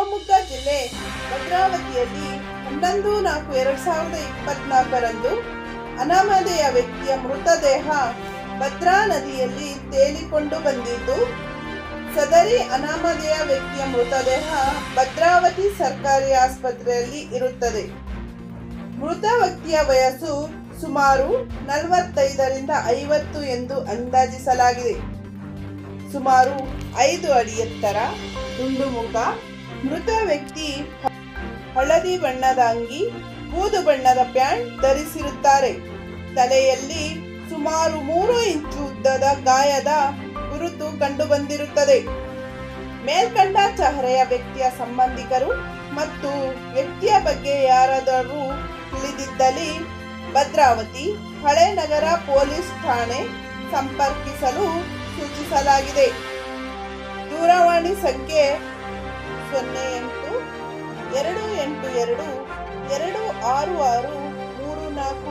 ಶಿವಮೊಗ್ಗ ಜಿಲ್ಲೆ ಭದ್ರಾವತಿಯಲ್ಲಿ ಹನ್ನೊಂದು ನಾಲ್ಕು ಎರಡ್ ಸಾವಿರದ ಇಪ್ಪತ್ನಾಲ್ಕರಂದು ಅನಾಮಧೇಯ ವ್ಯಕ್ತಿಯ ಮೃತದೇಹ ಭದ್ರಾ ನದಿಯಲ್ಲಿ ತೇಲಿಕೊಂಡು ಬಂದಿದ್ದು, ಸದರಿ ಅನಾಮಧೇಯ ವ್ಯಕ್ತಿಯ ಮೃತದೇಹ ಭದ್ರಾವತಿ ಸರ್ಕಾರಿ ಆಸ್ಪತ್ರೆಯಲ್ಲಿ ಇರುತ್ತದೆ. ಮೃತ ವ್ಯಕ್ತಿಯ ವಯಸ್ಸು ಸುಮಾರು ನಲವತ್ತೈದರಿಂದ ಐವತ್ತು ಎಂದು ಅಂದಾಜಿಸಲಾಗಿದೆ. ಸುಮಾರು ಐದು ಅಡಿ ಎತ್ತರ ದುಂಡು ಮುಖ ಮೃತ ವ್ಯಕ್ತಿ ಹಳದಿ ಬಣ್ಣದ ಅಂಗಿ ಬೂದು ಬಣ್ಣದ ಪ್ಯಾಂಟ್ ಧರಿಸಿರುತ್ತಾರೆ. ತಲೆಯಲ್ಲಿ ಸುಮಾರು ಮೂರು ಇಂಚು ಉದ್ದದ ಗಾಯದ ಗುರುತು ಕಂಡುಬಂದಿರುತ್ತದೆ. ಮೇಲ್ಕಂಡ ಚಹರೆಯ ವ್ಯಕ್ತಿಯ ಸಂಬಂಧಿಕರು ಮತ್ತು ವ್ಯಕ್ತಿಯ ಬಗ್ಗೆ ಯಾರಾದರೂ ತಿಳಿದಿದ್ದಲ್ಲಿ ಭದ್ರಾವತಿ ಹಳೆ ನಗರ ಪೊಲೀಸ್ ಠಾಣೆ ಸಂಪರ್ಕಿಸಲು ಸೂಚಿಸಲಾಗಿದೆ. ದೂರವಾಣಿ ಸಂಖ್ಯೆ ಸೊನ್ನೆ ಎಂಟು ಎರಡು ಎಂಟು ಎರಡು ಎರಡು ಆರು ಆರು ಮೂರು ನಾಲ್ಕು